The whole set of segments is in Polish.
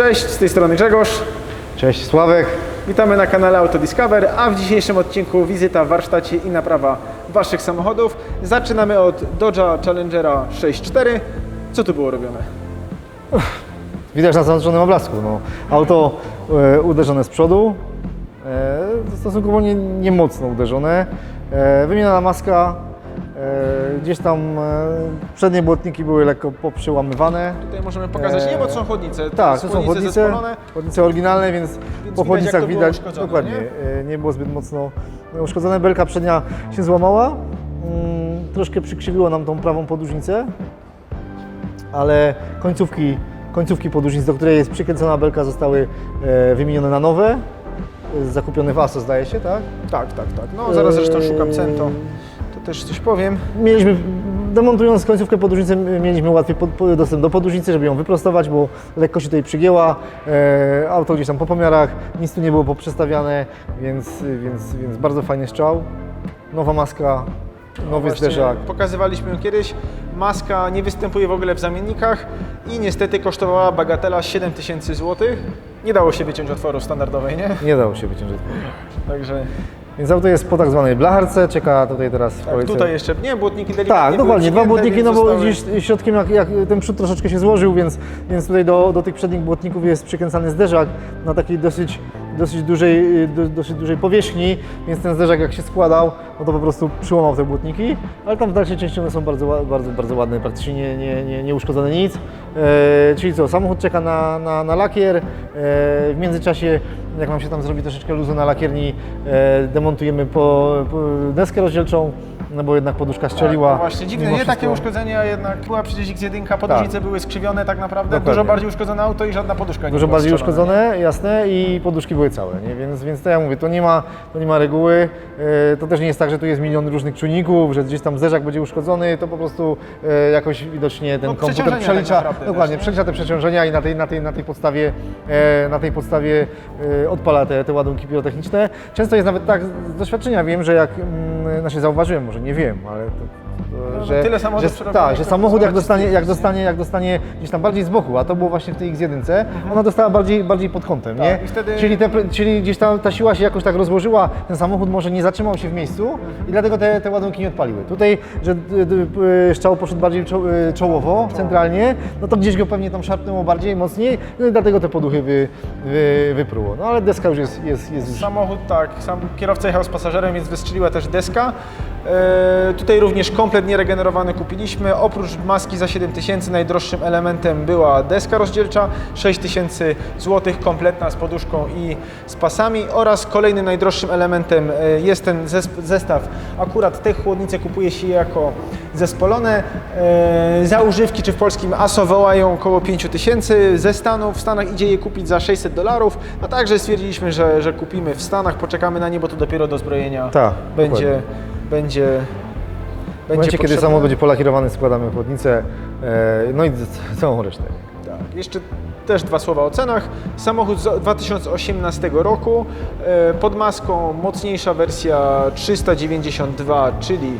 Cześć, z tej strony Grzegorz. Cześć, Sławek. Witamy na kanale Autodiscover, a w dzisiejszym odcinku wizyta w warsztacie i naprawa Waszych samochodów. Zaczynamy od Dodge'a Challengera 6.4. Co tu było robione? Widać na załączonym obrazku. No, auto e, uderzone z przodu, e, stosunkowo nie, nie mocno uderzone. E, wymieniona maska, gdzieś tam e, przednie błotniki były lekko poprzyłamywane. Tutaj możemy pokazać Eee, niebo, są chłodnice. Tak, to są zespolone. chłodnice oryginalne, więc, Więc po widać, to było widać, uszkodzone, dokładnie, nie? nie? nie było zbyt mocno uszkodzone. Belka przednia się złamała, mm, troszkę przykrzywiło nam tą prawą podłużnicę, ale końcówki, końcówki podłużnic, do której jest przykręcona belka, zostały e, wymienione na nowe, e, zakupione w ASO zdaje się, tak? Tak, tak, tak. No zaraz zresztą szukam cen, to, też coś powiem. Mieliśmy, demontując końcówkę podłużnicy, mieliśmy łatwiej pod, dostęp do podłużnicy, żeby ją wyprostować, bo lekko się tutaj przygięła. E, auto gdzieś tam po pomiarach, nic tu nie było poprzestawiane, więc, więc, więc bardzo fajny strzał. Nowa maska, nowy Właśnie zderzak. Pokazywaliśmy ją kiedyś. Maska nie występuje w ogóle w zamiennikach i niestety kosztowała bagatela 7000 zł. Nie dało się wyciąć otworu standardowej, nie? Nie dało się wyciążyć. Także Więc auto jest po tak zwanej blacharce, czeka tutaj teraz w tak, kolejce. tutaj jeszcze nie, błotniki delikatnie Tak, dokładnie, dwa błotniki, no bo zostały- gdzieś środkiem jak, jak ten przód troszeczkę się złożył, więc, więc tutaj do, do tych przednich błotników jest przykręcany zderzak na takiej dosyć, dosyć, dużej, do, dosyć dużej powierzchni, więc ten zderzak jak się składał, no to po prostu przyłamał te błotniki, ale tam w dalszej części one są bardzo, bardzo, bardzo ładne, praktycznie nie, nie, nie, nie uszkodzone nic. E, czyli co, samochód czeka na, na, na lakier, e, w międzyczasie jak nam się tam zrobi troszeczkę luzu na lakierni, e, demontujemy po, po deskę rozdzielczą, no bo jednak poduszka strzeliła. No właśnie, dziwne, nie takie wszystko. uszkodzenia, a jednak była przecież X1, podłużnice były skrzywione tak naprawdę, Dokładnie. dużo bardziej uszkodzone auto i żadna poduszka nie Dużo bardziej uszkodzone, jasne, i poduszki były całe, nie? Więc, więc to ja mówię, to nie ma, to nie ma reguły. E, To też nie jest tak, że tu jest milion różnych czujników, że gdzieś tam zderzak będzie uszkodzony, to po prostu e, jakoś widocznie ten No, komputer tak przelicza, naprawdę dokładnie, też, nie? przelicza te przeciążenia i na tej, na tej, na tej podstawie, e, na tej podstawie odpala te, te ładunki pirotechniczne. Często jest nawet tak, z doświadczenia wiem, że jak, mm, znaczy zauważyłem, może nie wiem, ale to, no że, tyle samochodów że, tak, że samochód jak dostanie, jak nie? dostanie, jak dostanie gdzieś tam bardziej z boku, a to było właśnie w tej X1, ona dostała bardziej, bardziej pod kątem, Tak, nie? wtedy- Czyli, te, czyli gdzieś tam ta siła się jakoś tak rozłożyła, ten samochód może nie zatrzymał się w miejscu i dlatego te, te ładunki nie odpaliły. Tutaj, że y, strzał poszedł bardziej y, czołowo, centralnie, no to gdzieś go pewnie tam szarpnęło bardziej, mocniej, no i dlatego te poduchy wy, wy, wypruło. No ale deska już jest, jest, jest już Samochód tak, sam kierowca jechał z pasażerem, więc wystrzeliła też deska. E, tutaj również komplet nieregenerowany kupiliśmy. Oprócz maski za 7000 najdroższym elementem była deska rozdzielcza, 6000 zł kompletna z poduszką i z pasami oraz kolejnym najdroższym elementem e, jest ten zestaw. Akurat te chłodnice kupuje się jako zespolone. E, za używki czy w polskim ASO wołają około 5000 ze Stanów. W Stanach idzie je kupić za 600 dolarów, a także stwierdziliśmy, że, że kupimy w Stanach, poczekamy na nie, bo to dopiero do zbrojenia Tak, będzie, będzie, w momencie, kiedy potrzebne. samochód będzie polakierowany, składamy chłodnicę, e, no i całą resztę. Tak, jeszcze też dwa słowa o cenach. Samochód z 2018 roku, e, pod maską mocniejsza wersja 392, czyli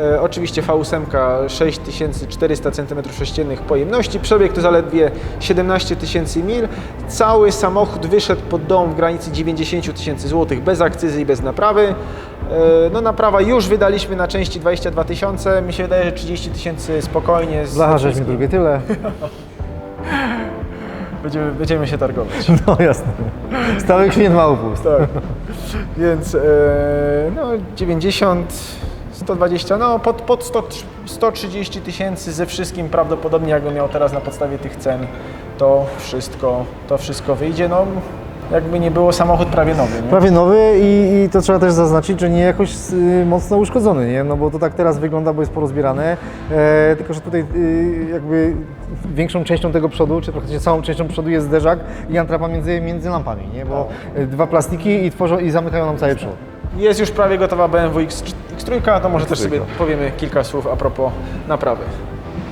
e, oczywiście V8 6400 cm3 pojemności, przebieg to zaledwie 17 tysięcy mil. Cały samochód wyszedł pod dom w granicy 90 tysięcy złotych bez akcyzy i bez naprawy. E, No naprawa już wydaliśmy na części 22 tysiące, mi się wydaje, że 30 tysięcy spokojnie. z Blacha wszystkim. drugie tyle. Będziemy, będziemy się targować. No jasne. Stały klient ma upust. Tak. Więc e, no 90, 120, no pod, pod 100, 130 tysięcy ze wszystkim prawdopodobnie jakbym miał teraz na podstawie tych cen, to wszystko, to wszystko wyjdzie. No jakby nie było samochód prawie nowy, nie? Prawie nowy i, i to trzeba też zaznaczyć, że nie jakoś y, mocno uszkodzony, nie? No bo to tak teraz wygląda, bo jest porozbierane, e, tylko że tutaj y, jakby większą częścią tego przodu, czy praktycznie całą częścią przodu jest zderzak i antrapa między, między lampami, nie? Bo y, dwa plastiki i tworzą i zamykają nam cały przód. Jest już prawie gotowa BMW X, X3, to może też X3. sobie powiemy kilka słów a propos naprawy.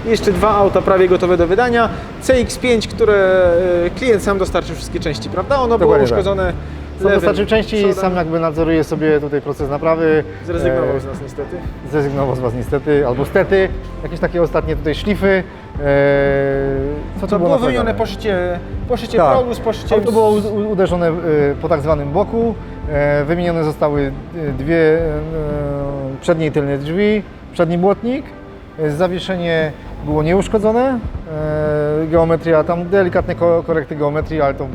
Jeszcze dwa auta prawie gotowe do wydania. CX-5, które e, klient sam dostarczył wszystkie części, prawda? Ono było Dokładnie tak. uszkodzone Sam Lewym dostarczył części i przodem. sam jakby nadzoruje sobie tutaj proces naprawy. Zrezygnował E, z nas niestety. Zrezygnował z Was niestety, albo stety. Jakieś takie ostatnie tutaj szlify. E, co tu To było wymienione poszycie, poszycie Tak. progu z poszyciem... Auto było uderzone po tak zwanym boku. Wymienione zostały dwie przednie i tylne drzwi, przedni błotnik. Zawieszenie było nieuszkodzone. E, Geometria, tam delikatne ko- korekty geometrii, ale to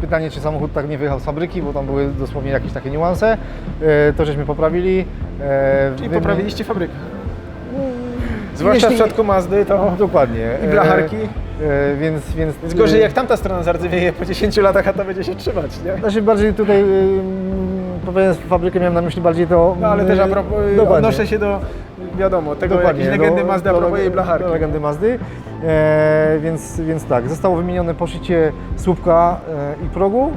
pytanie, czy samochód tak nie wyjechał z fabryki, bo tam były dosłownie jakieś takie niuanse. E, To żeśmy poprawili. E, Czyli wymi- poprawiliście fabrykę. Zwłaszcza w Jeśli- przypadku Mazdy to... Dokładnie. I blacharki. E, więc, więc Jest gorzej jak tamta strona zardzewieje po 10 latach, a ta będzie się trzymać, nie? Znaczy bardziej tutaj, mówiąc fabrykę, miałem na myśli bardziej to... No ale też a y, propos, y, dokładnie. odnoszę się do, wiadomo, tego Dokładnie, jakiejś legendy do- Mazdy a do- propos jej blacharki. Do legendy Mazdy. E, więc, więc tak, zostało wymienione poszycie słupka e, i progu.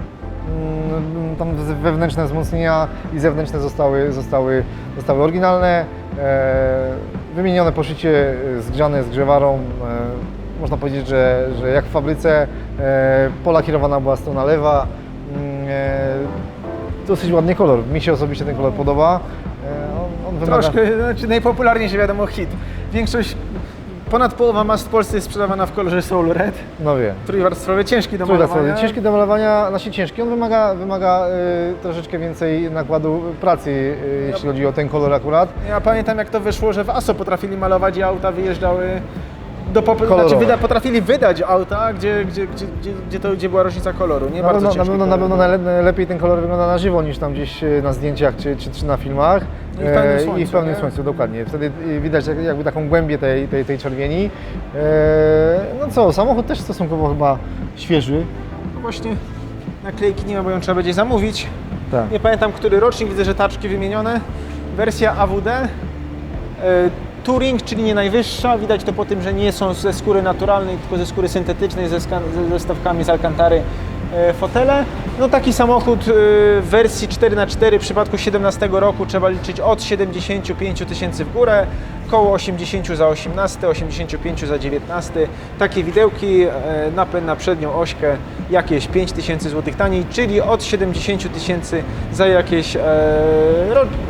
Mm, Tam z- wewnętrzne wzmocnienia i zewnętrzne zostały, zostały, zostały oryginalne. E, wymienione poszycie e, zgrzane zgrzewarą. E, można powiedzieć, że, że jak w fabryce e, polakierowana była strona lewa. Dosyć ładny kolor. Mi się osobiście ten kolor podoba. E, on, on wymaga... Troszkę, znaczy najpopularniejszy wiadomo hit. Większość, ponad połowa Mazd w Polsce jest sprzedawana w kolorze Soul Red. No wie. Trójwarstwowy, ciężki do malowania. Ciężki do malowania, znaczy ciężki. On wymaga, wymaga y, troszeczkę więcej nakładu pracy, y, jeśli chodzi o ten kolor akurat. Ja pamiętam jak to wyszło, że w ASO potrafili malować i auta wyjeżdżały do pop- Kolorowe. znaczy wyda, potrafili wydać auta, gdzie, gdzie, gdzie, gdzie, to, gdzie była różnica koloru. Nie Na bardzo pewno, na, pewno, na pewno najle- lepiej ten kolor wygląda na żywo niż tam gdzieś y, na zdjęciach czy, czy, czy na filmach. I w pełnym E, słońcu, I w pełnym słońcu, dokładnie. Wtedy y, widać jak- jakby taką głębię tej, tej, tej czerwieni. E, no co, samochód też stosunkowo chyba świeży. No właśnie naklejki nie ma, bo ją trzeba będzie zamówić. Tak. Nie pamiętam, który rocznik, widzę, że taczki wymienione. Wersja AWD. Touring, czyli nie najwyższa. Widać to po tym, że nie są ze skóry naturalnej, tylko ze skóry syntetycznej, ze, ze zestawkami z Alcantary e, fotele. No taki samochód e, w wersji 4x4 w przypadku 17 roku trzeba liczyć od 75 tysięcy w górę, koło 80 za 18, 85 za 19. Takie widełki, e, napęd na przednią ośkę jakieś 5 tysięcy złotych taniej, czyli od 70 tysięcy za jakieś e,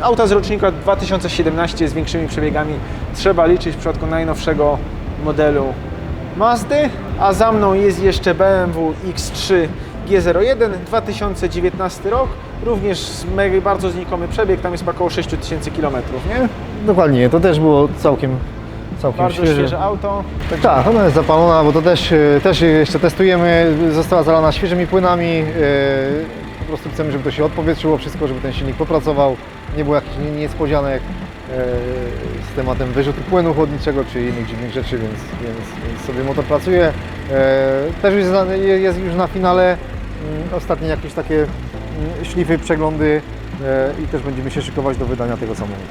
auta z rocznika 2017 z większymi przebiegami trzeba liczyć w przypadku najnowszego modelu Mazdy, a za mną jest jeszcze BMW X3 G01 2019 rok, również bardzo znikomy przebieg, tam jest około 6000 km, nie? Dokładnie, to też było całkiem, całkiem Bardzo świeże. świeże auto. Tak, ona jest zapalona, bo to też, e, też jeszcze testujemy. Została zalana świeżymi płynami. e, Po prostu chcemy, żeby to się odpowietrzyło wszystko, żeby ten silnik popracował. Nie było jakichś nie- niespodzianek z tematem wyrzutu płynu chłodniczego czy innych dziwnych rzeczy, więc, więc, więc sobie motor pracuje. E, Też jest, jest już na finale. Mm, Ostatnie jakieś takie mm, szlify, przeglądy e, i też będziemy się szykować do wydania tego samochodu.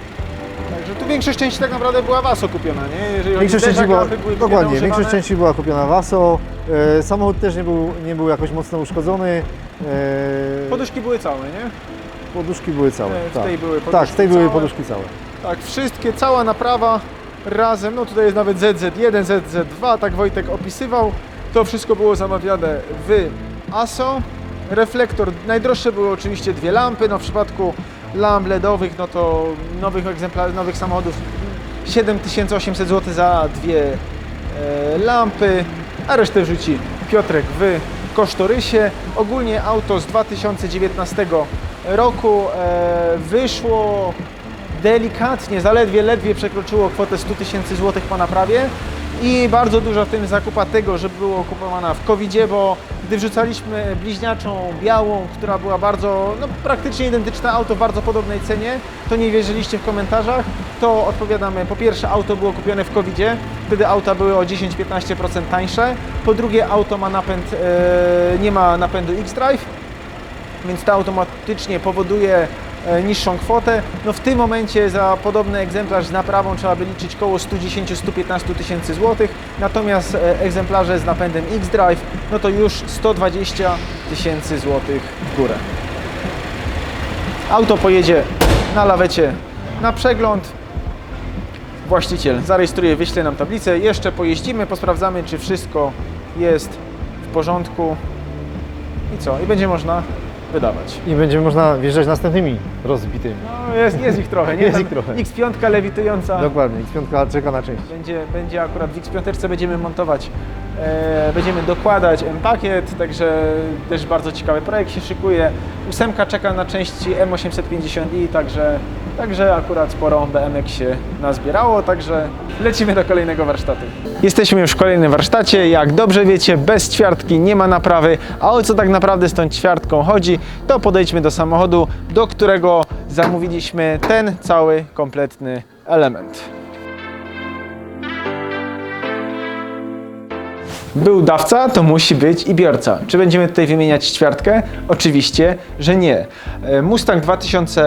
Także tu większość części tak naprawdę była WASO kupiona, nie? Jeżeli Większość części była, były dokładnie, większość części była kupiona w ASO. E, samochód też nie był, nie był jakoś mocno uszkodzony. E, Poduszki były całe, nie? poduszki były całe. E, w tak. tej były tak, w poduszki tej były całe. poduszki całe. Tak, wszystkie, cała naprawa razem, no tutaj jest nawet ZZ1, ZZ2, tak Wojtek opisywał. To wszystko było zamawiane w ASO. Reflektor, najdroższe były oczywiście dwie lampy, no w przypadku lamp LEDowych, no to nowych egzemplarzy, nowych samochodów 7800 zł za dwie e, lampy, a resztę wrzuci Piotrek w kosztorysie. Ogólnie auto z 2019 roku e, wyszło delikatnie, zaledwie, ledwie przekroczyło kwotę 100 tysięcy złotych po naprawie i bardzo dużo w tym zakupa tego, że było kupowana w covid bo gdy wrzucaliśmy bliźniaczą białą, która była bardzo, no praktycznie identyczne auto w bardzo podobnej cenie, to nie wierzyliście w komentarzach, to odpowiadamy, po pierwsze auto było kupione w covid wtedy auta były o 10-15% tańsze, po drugie auto ma napęd, e, nie ma napędu X-Drive, więc to automatycznie powoduje niższą kwotę. No w tym momencie za podobny egzemplarz z naprawą trzeba by liczyć około 110-115 tysięcy złotych, natomiast e, egzemplarze z napędem X-Drive, no to już 120 tysięcy złotych w górę. Auto pojedzie na lawecie na przegląd. Właściciel zarejestruje, wyśle nam tablicę, jeszcze pojeździmy, posprawdzamy, czy wszystko jest w porządku. I co? I będzie można wydawać. I będzie można wjeżdżać następnymi rozbitymi. No, jest, jest ich trochę, nie? Jest Tam ich trochę. X5 lewitująca. Dokładnie, X5 czeka na część. Będzie, będzie akurat w X5 będziemy montować, e, będziemy dokładać M-pakiet, także też bardzo ciekawy projekt się szykuje. Ósemka czeka na części M850i, także, także akurat sporo BMX się nazbierało, także lecimy do kolejnego warsztatu. Jesteśmy już w kolejnym warsztacie, jak dobrze wiecie, bez ćwiartki nie ma naprawy, a o co tak naprawdę z tą ćwiartką chodzi, to podejdźmy do samochodu, do którego zamówiliśmy ten cały kompletny element. Był dawca, to musi być i biorca. Czy będziemy tutaj wymieniać ćwiartkę? Oczywiście, że nie. E, Mustang 2000,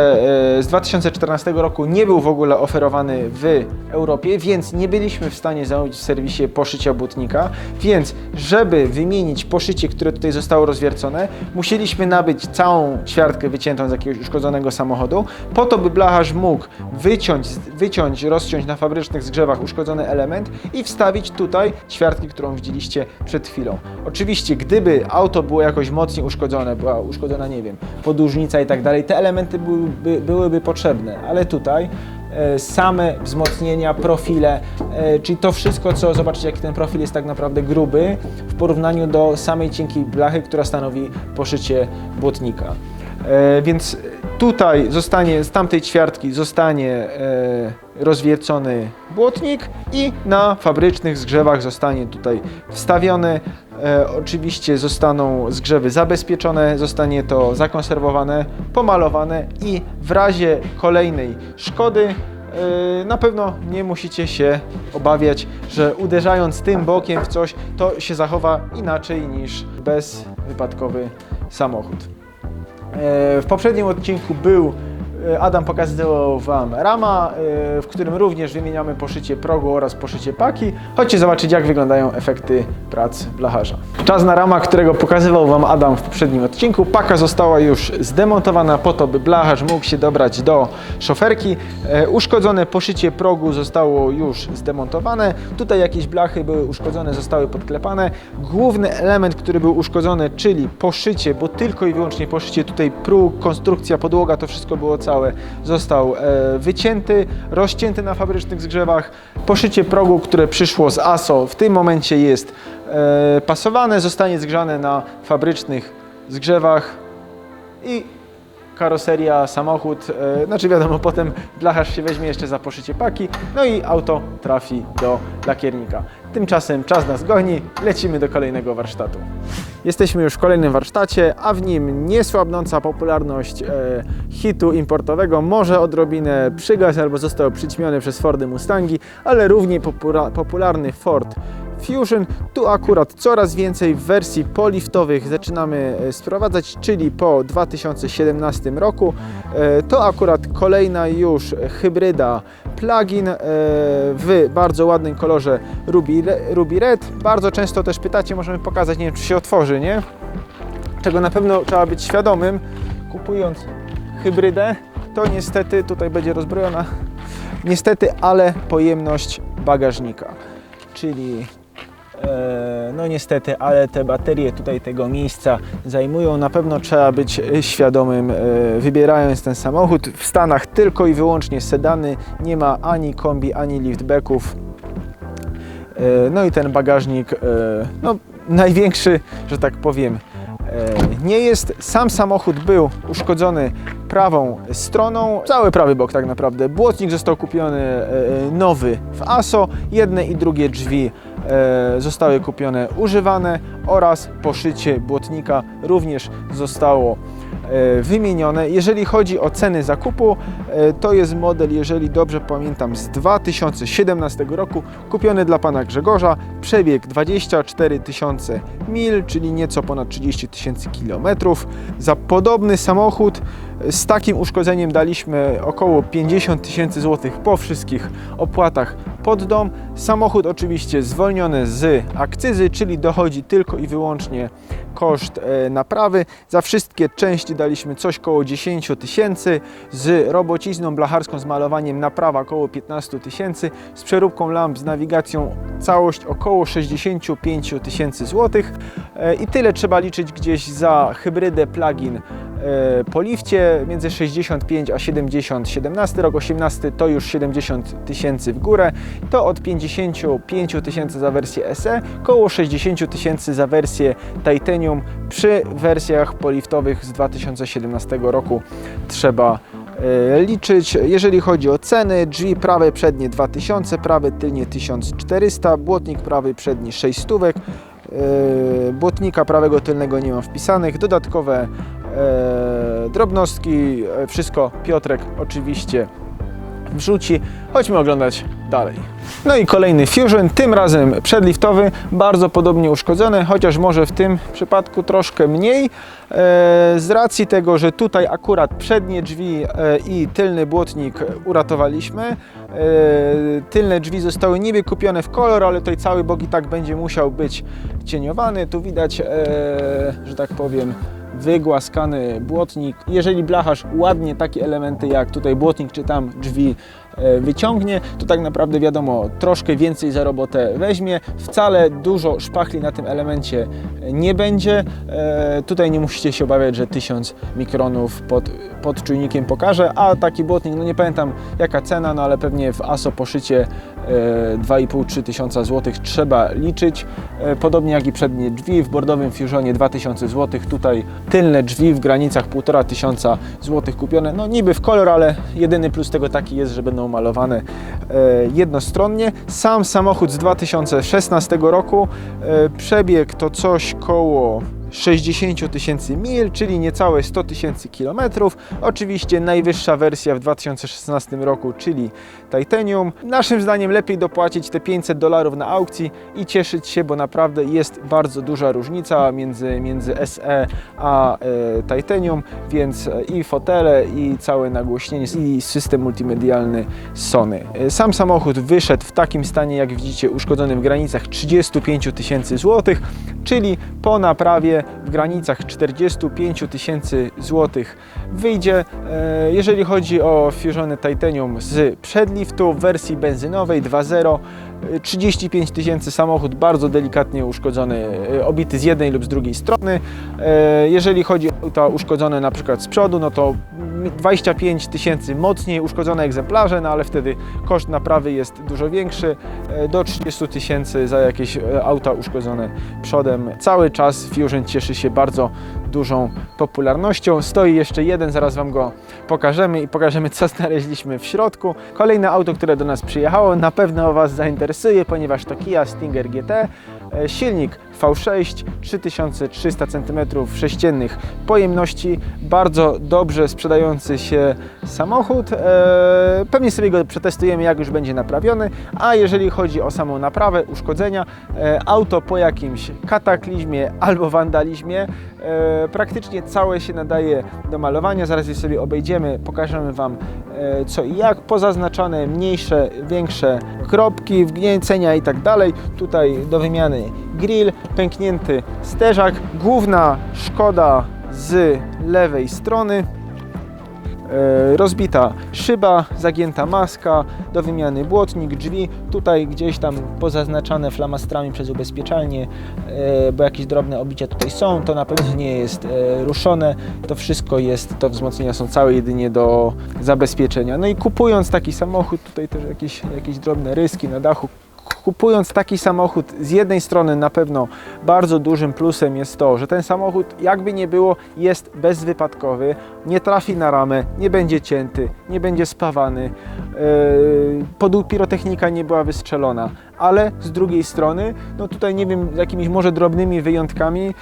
e, z 2014 roku nie był w ogóle oferowany w Europie, więc nie byliśmy w stanie zamówić w serwisie poszycia błotnika, więc żeby wymienić poszycie, które tutaj zostało rozwiercone, musieliśmy nabyć całą ćwiartkę wyciętą z jakiegoś uszkodzonego samochodu, po to by blacharz mógł wyciąć, wyciąć, rozciąć na fabrycznych zgrzewach uszkodzony element i wstawić tutaj ćwiartki, którą widzieliście przed chwilą. Oczywiście, gdyby auto było jakoś mocniej uszkodzone, była uszkodzona, nie wiem, podłużnica i tak dalej, te elementy byłyby, byłyby potrzebne, ale tutaj e, same wzmocnienia, profile, e, czyli to wszystko, co zobaczycie, jaki ten profil jest tak naprawdę gruby w porównaniu do samej cienkiej blachy, która stanowi poszycie błotnika. E, Więc tutaj zostanie, z tamtej ćwiartki zostanie e, rozwiercony błotnik i na fabrycznych zgrzewach zostanie tutaj wstawiony. E, oczywiście zostaną zgrzewy zabezpieczone, zostanie to zakonserwowane, pomalowane i w razie kolejnej szkody na pewno nie musicie się obawiać, że uderzając tym bokiem w coś, to się zachowa inaczej niż bezwypadkowy samochód. E, W poprzednim odcinku był Adam pokazywał Wam rama, e, w którym również wymieniamy poszycie progu oraz poszycie paki. Chodźcie zobaczyć, jak wyglądają efekty prac blacharza. Czas na rama, którego pokazywał Wam Adam w poprzednim odcinku. Paka została już zdemontowana po to, by blacharz mógł się dobrać do szoferki. E, Uszkodzone poszycie progu zostało już zdemontowane. Tutaj jakieś blachy były uszkodzone, zostały podklepane. Główny element, który był uszkodzony, czyli poszycie, bo tylko i wyłącznie poszycie, tutaj próg, konstrukcja, podłoga, to wszystko było całe, został e, wycięty, rozcięty na fabrycznych zgrzewach. Poszycie progu, które przyszło z ASO, w tym momencie jest e, pasowane, zostanie zgrzane na fabrycznych zgrzewach i karoseria, samochód, e, znaczy wiadomo, potem blacharz się weźmie jeszcze za poszycie paki, no i auto trafi do lakiernika. Tymczasem czas nas goni, lecimy do kolejnego warsztatu. Jesteśmy już w kolejnym warsztacie, a w nim niesłabnąca popularność e, hitu importowego może odrobinę przygasł albo został przyćmiony przez Fordy Mustangi, ale równie popura- popularny Ford Fusion. Tu akurat coraz więcej wersji poliftowych zaczynamy e, sprowadzać, czyli po 2017 roku. E, To akurat kolejna już hybryda plug-in e, w bardzo ładnym kolorze Ruby, Ruby Red. Bardzo często też pytacie, możemy pokazać, nie wiem czy się otworzy, nie? Czego na pewno trzeba być świadomym, kupując hybrydę, to niestety tutaj będzie rozbrojona, niestety, ale pojemność bagażnika, czyli no niestety, ale te baterie tutaj tego miejsca zajmują. Na pewno trzeba być e, świadomym, e, wybierając ten samochód. W Stanach tylko i wyłącznie sedany, nie ma ani kombi, ani liftbacków. E, No i ten bagażnik, e, no największy, że tak powiem, e, nie jest. Sam samochód był uszkodzony prawą stroną, cały prawy bok tak naprawdę. Błotnik został kupiony e, nowy w ASO, jedne i drugie drzwi e, zostały kupione używane oraz poszycie błotnika również zostało e, wymienione. Jeżeli chodzi o ceny zakupu, e, to jest model, jeżeli dobrze pamiętam, z 2017 roku, kupiony dla pana Grzegorza, przebieg 24 tysiące mil, czyli nieco ponad 30 tysięcy kilometrów. Za podobny samochód e, z takim uszkodzeniem daliśmy około 50 tysięcy złotych po wszystkich opłatach pod dom. Samochód oczywiście zwolniony z akcyzy, czyli dochodzi tylko i wyłącznie koszt e, naprawy. Za wszystkie części daliśmy coś koło 10 tysięcy, z robocizną blacharską, z malowaniem naprawa około 15 tysięcy, z przeróbką lamp, z nawigacją całość około 65 tysięcy złotych E, i tyle trzeba liczyć gdzieś za hybrydę plug-in po lifcie, między 65 a 70, 17 rok, 18 to już 70 tysięcy w górę, to od 55 tysięcy za wersję SE, koło 60 tysięcy za wersję Titanium. Przy wersjach poliftowych z 2017 roku trzeba e, liczyć. Jeżeli chodzi o ceny, drzwi prawe przednie 2000, prawe tylnie 1400, błotnik prawy przedni 600, e, błotnika prawego tylnego nie mam wpisanych, dodatkowe e, drobnostki, e, wszystko Piotrek oczywiście wrzuci. Chodźmy oglądać dalej. No i kolejny Fusion, tym razem przedliftowy, bardzo podobnie uszkodzony, chociaż może w tym przypadku troszkę mniej. E, z racji tego, że tutaj akurat przednie drzwi e, i tylny błotnik uratowaliśmy. E, tylne drzwi zostały niby kupione w kolor, ale tutaj cały bok i tak będzie musiał być cieniowany. Tu widać, e, że tak powiem, wygłaskany błotnik. Jeżeli blacharz ładnie takie elementy jak tutaj błotnik czy tam drzwi e, wyciągnie, to tak naprawdę wiadomo, troszkę więcej za robotę weźmie. Wcale dużo szpachli na tym elemencie nie będzie. E, Tutaj nie musicie się obawiać, że 1000 mikronów pod, pod czujnikiem pokaże, a taki błotnik, no nie pamiętam jaka cena, no ale pewnie w ASO poszycie 2,5-3 tysiąca złotych trzeba liczyć. E, Podobnie jak i przednie drzwi w bordowym Fusionie 2000 złotych. Tutaj tylne drzwi w granicach 1,5 tysiąca złotych kupione. No niby w kolor, ale jedyny plus tego taki jest, że będą malowane e, jednostronnie. Sam samochód z 2016 roku. E, Przebieg to coś koło 60 tysięcy mil, czyli niecałe 100 tysięcy kilometrów. Oczywiście najwyższa wersja w 2016 roku, czyli Titanium. Naszym zdaniem lepiej dopłacić te 500 dolarów na aukcji i cieszyć się, bo naprawdę jest bardzo duża różnica między, między SE a e, Titanium, więc i fotele, i całe nagłośnienie, i system multimedialny Sony. Sam samochód wyszedł w takim stanie, jak widzicie, uszkodzony w granicach 35 tysięcy złotych, czyli po naprawie w granicach 45 tysięcy złotych wyjdzie. E, Jeżeli chodzi o Fusiony Titanium z przedliftu w wersji benzynowej 2.0, e, 35 tysięcy samochód bardzo delikatnie uszkodzony, e, obity z jednej lub z drugiej strony. E, Jeżeli chodzi o auta uszkodzone na przykład z przodu, no to 25 tysięcy mocniej uszkodzone egzemplarze, no ale wtedy koszt naprawy jest dużo większy, e, do 30 tysięcy za jakieś e, auta uszkodzone przodem. Cały czas Fusion cieszy się bardzo dużą popularnością. Stoi jeszcze jeden, zaraz Wam go pokażemy i pokażemy co znaleźliśmy w środku. Kolejne auto, które do nas przyjechało, na pewno Was zainteresuje, ponieważ to Kia Stinger GT. E, Silnik V6, 3300 cm3 pojemności, bardzo dobrze sprzedający się samochód. E, Pewnie sobie go przetestujemy, jak już będzie naprawiony. A jeżeli chodzi o samą naprawę, uszkodzenia, e, auto po jakimś kataklizmie albo wandalizmie praktycznie całe się nadaje do malowania. Zaraz je sobie obejdziemy, pokażemy Wam e, co i jak. Pozaznaczane mniejsze, większe kropki, wgnięcenia i tak dalej. Tutaj do wymiany grill, pęknięty sterzak, główna szkoda z lewej strony. E, rozbita szyba, zagięta maska, do wymiany błotnik, drzwi, tutaj gdzieś tam pozaznaczane flamastrami przez ubezpieczalnię, e, bo jakieś drobne obicia tutaj są, to na pewno nie jest e, ruszone, to wszystko jest, to wzmocnienia są całe jedynie do zabezpieczenia. No i kupując taki samochód, tutaj też jakieś, jakieś drobne ryski na dachu, kupując taki samochód, z jednej strony na pewno bardzo dużym plusem jest to, że ten samochód, jakby nie było, jest bezwypadkowy, nie trafi na ramę, nie będzie cięty, nie będzie spawany, yy, pirotechnika nie była wystrzelona, ale z drugiej strony, no tutaj nie wiem, z jakimiś może drobnymi wyjątkami, yy,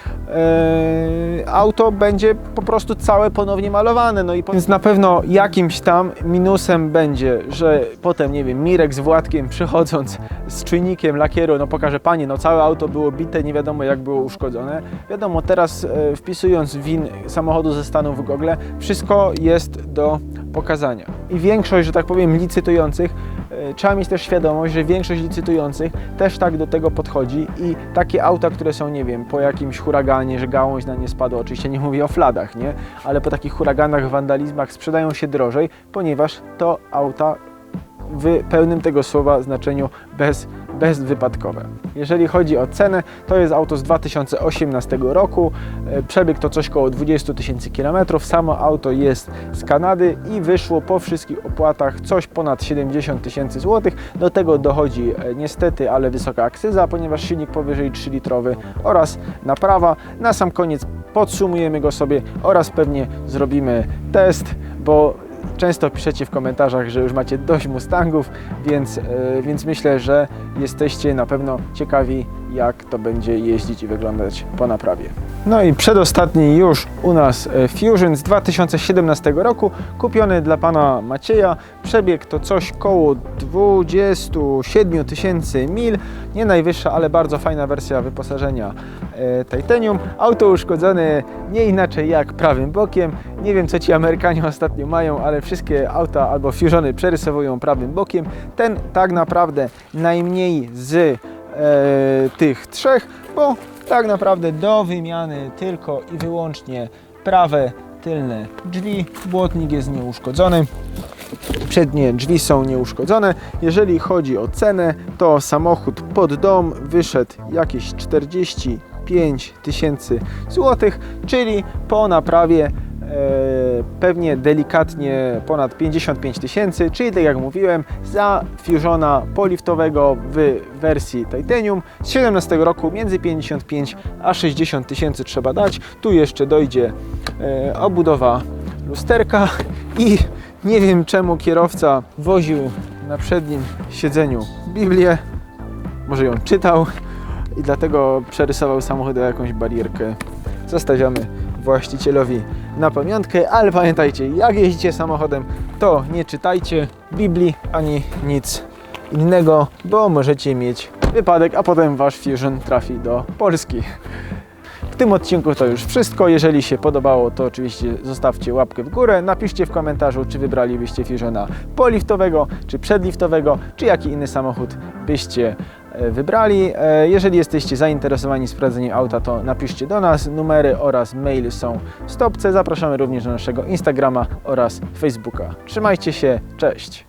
auto będzie po prostu całe ponownie malowane, no i po- więc na pewno jakimś tam minusem będzie, że potem, nie wiem, Mirek z Władkiem przychodząc z czujnikiem lakieru, no pokaże Pani, no całe auto było bite, nie wiadomo jak było uszkodzone. Wiadomo, teraz e, wpisując win samochodu ze stanu w Google, wszystko jest do pokazania. I większość, że tak powiem, licytujących, e, trzeba mieć też świadomość, że większość licytujących też tak do tego podchodzi i takie auta, które są, nie wiem, po jakimś huraganie, że gałąź na nie spadła, oczywiście nie mówię o fladach, nie? Ale po takich huraganach, wandalizmach sprzedają się drożej, ponieważ to auta w pełnym tego słowa znaczeniu bez bezwypadkowe. Jeżeli chodzi o cenę, to jest auto z 2018 roku, e, przebieg to coś koło 20 tysięcy kilometrów, samo auto jest z Kanady i wyszło po wszystkich opłatach coś ponad 70 tysięcy złotych. Do tego dochodzi e, niestety, ale wysoka akcyza, ponieważ silnik powyżej 3 litrowy oraz naprawa. Na sam koniec podsumujemy go sobie oraz pewnie zrobimy test, bo często piszecie w komentarzach, że już macie dość Mustangów, więc, e, więc myślę, że jesteście na pewno ciekawi, jak to będzie jeździć i wyglądać po naprawie. No i przedostatni już u nas e, Fusion z 2017 roku, kupiony dla pana Macieja. Przebieg to coś koło 27 tysięcy mil, nie najwyższa, ale bardzo fajna wersja wyposażenia e, Titanium. Auto uszkodzone nie inaczej jak prawym bokiem. Nie wiem co ci Amerykanie ostatnio mają, ale wszystkie auta albo Fusiony przerysowują prawym bokiem. Ten tak naprawdę najmniej z tych trzech, bo tak naprawdę do wymiany tylko i wyłącznie prawe tylne drzwi. Błotnik jest nieuszkodzony. Przednie drzwi są nieuszkodzone. Jeżeli chodzi o cenę, to samochód pod dom wyszedł jakieś 45 tysięcy złotych, czyli po naprawie e, pewnie delikatnie ponad 55 tysięcy, czyli tak jak mówiłem, za Fusiona poliftowego w wersji Titanium z 17 roku między 55 a 60 tysięcy trzeba dać. Tu jeszcze dojdzie e, obudowa lusterka i nie wiem czemu kierowca woził na przednim siedzeniu Biblię, może ją czytał i dlatego przerysował samochód o jakąś barierkę. Zostawiamy właścicielowi na pamiątkę, ale pamiętajcie, jak jeździcie samochodem, to nie czytajcie Biblii ani nic innego, bo możecie mieć wypadek, a potem wasz Fusion trafi do Polski. W tym odcinku to już wszystko. Jeżeli się podobało, to oczywiście zostawcie łapkę w górę. Napiszcie w komentarzu, czy wybralibyście Fusiona poliftowego, czy przedliftowego, czy jaki inny samochód byście wybrali. E, Jeżeli jesteście zainteresowani sprawdzeniem auta, to napiszcie do nas. Numery oraz mail są w stopce. Zapraszamy również na naszego Instagrama oraz Facebooka. Trzymajcie się, cześć!